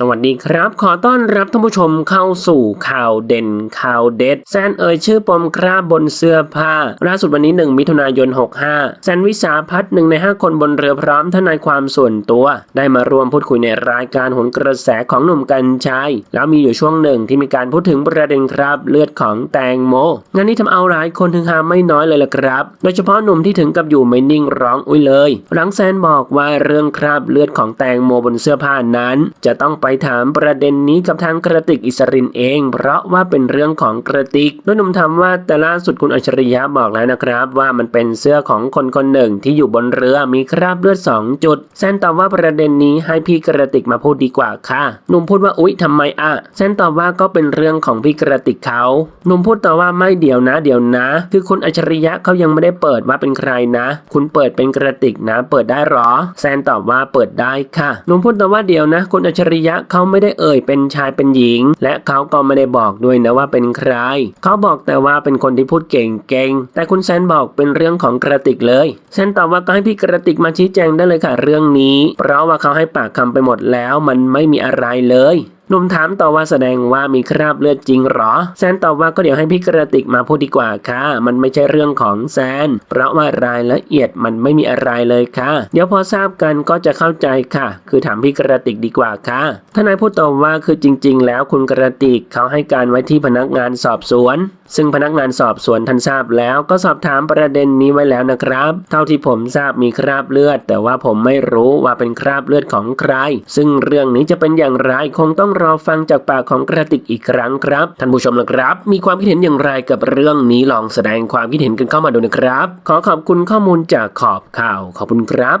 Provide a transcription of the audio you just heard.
สวัสดีครับ ขอต้อนรับท่านผู้ชมเข้าสู่ข่าวเด่นข่าวเด็ด แซนเอ่ยชื่อปมคราบบนเสื้อผ้าล่าสุดวันนี้ 1 มิถุนายน 65 แซนวิสาพัฒน์หนึ่งใน 5 คนบนเรือพร้อมทนายความส่วนตัว ได้มารวมพูดคุยในรายการหนกระแสของหนุ่มกัญชัย แล้วมีอยู่ช่วงหนึ่งที่มีการพูดถึงประเด็นครับเลือดของแตงโมงานนี้ทำเอาหลายคนถึงหาไม่น้อยเลยล่ะครับ โดยเฉพาะหนุ่มที่ถึงกับอยู่ไม่นิ่งร้องอุ้ยเลย หลังแซนบอกว่าเรื่องคราบเลือดของแตงโมบนเสื้อผ้านั้น จะต้องไปถามประเด็นนี้กับทางกระติกอิสรินเอง เพราะว่าเป็นเรื่องของกระติกโดยหนุ่มถามว่าแต่ล่าสุดคุณอัจฉริยะบอกแล้วนะครับ ว่ามันเป็นเสื้อของคนคนหนึ่งที่อยู่บนเรือมีคราบเลือดสองจุดแซนตอบว่าประเด็นนี้ให้พี่กระติกมาพูดดีกว่าค่ะหนุ่มพูดว่าอุ๊ยทำไมอะแซนตอบว่าก็เป็นเรื่องของพี่กระติกเขาหนุ่มพูดต่อว่าไม่เดี๋ยวนะ เดี๋ยวนะ คือคุณอัจฉริยะเขายังไม่ได้เปิดว่าเป็นใครนะ คุณเปิดเป็นกระติกนะ เปิดได้หรอ แซนตอบว่าเปิดได้ค่ะหนุ่มพูดต่อว่าเดี๋ยวนะ คุณอัจฉริยะเขาไม่ได้เอ่ยเป็นชายเป็นหญิง และเขาก็ไม่ได้บอกด้วยนะว่าเป็นใคร เขาบอกแต่ว่าเป็นคนที่พูดเก่งๆแต่คุณแซนบอกเป็นเรื่องของกระติกเลยแซนตอบว่าก็ให้พี่กระติกมาชี้แจงได้เลยค่ะเรื่องนี้ เพราะว่าเขาให้ปากคำไปหมดแล้วมันไม่มีอะไรเลย หนุ่มถามต่อว่าแสดงว่ามีคราบเลือดจริงหรอ แซนตอบว่าก็เดี๋ยวให้พี่กระติกมาพูดดีกว่าค่ะ มันไม่ใช่เรื่องของแซน เพราะว่ารายละเอียดมันไม่มีอะไรเลยค่ะ เดี๋ยวพอทราบกันก็จะเข้าใจค่ะ คือถามพี่กระติกดีกว่าค่ะ ทนายพูดต่อว่าคือจริง ๆ แล้วคุณกระติกเขาให้การไว้ที่พนักงานสอบสวน ซึ่งพนักงานสอบสวนท่านทราบแล้วก็สอบถามประเด็นนี้ไว้แล้วนะครับ เท่าที่ผมทราบมีคราบเลือด แต่ว่าผมไม่รู้ว่าเป็นคราบเลือดของใคร ซึ่งเรื่องนี้จะเป็นอย่างไรคงต้องรอฟังจากปากของกระติกอีกครั้งครับท่านผู้ชมนะครับ มีความคิดเห็นอย่างไรกับเรื่องนี้ลองแสดงความคิดเห็นกันเข้ามาดูนะครับ ขอขอบคุณข้อมูลจากขอบข่าวขอบคุณครับ